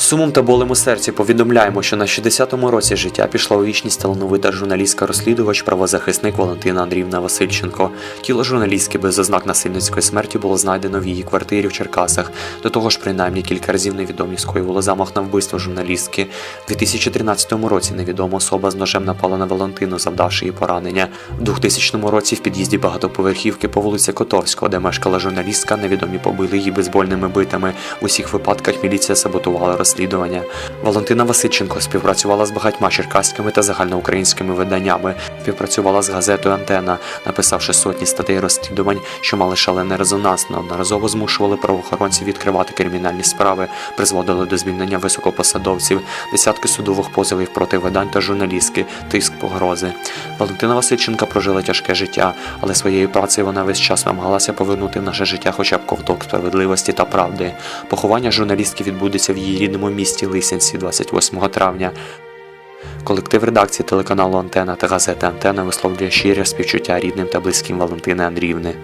Сумом та болем у серці повідомляємо, що на 60-му році життя пішла у вічність талановита журналістка розслідувач, правозахисник Валентина Андріївна Васильченко. Тіло журналістки без ознак насильницької смерті було знайдено в її квартирі в Черкасах. До того ж, принаймні кілька разів невідомі скоювали замах на вбивство журналістки. У 2013 році невідома особа з ножем напала на Валентину, завдавши їй поранення. У 2000 році в під'їзді багатоповерхівки по вулиці Котовського, де мешкала журналістка, невідомі побили її бейсбольними битами. У усіх випадках міліція саботувала розслідування. Валентина Васильченко співпрацювала з багатьма черкаськими та загальноукраїнськими виданнями, співпрацювала з газетою Антена, написавши сотні статей розслідувань, що мали шалений резонанс, неодноразово змушували правоохоронців відкривати кримінальні справи, призводили до звільнення високопосадовців, десятки судових позовів проти видань та журналістки, тиск погрози. Валентина Васильченка прожила тяжке життя, але своєю працею вона весь час намагалася повернути в наше життя хоча б ковток справедливості та правди. Поховання журналістки відбудеться в її рідному місті Лисянці 28 травня. Колектив редакції телеканалу Антена та газети Антена висловлює щире співчуття рідним та близьким Валентини Андріївни.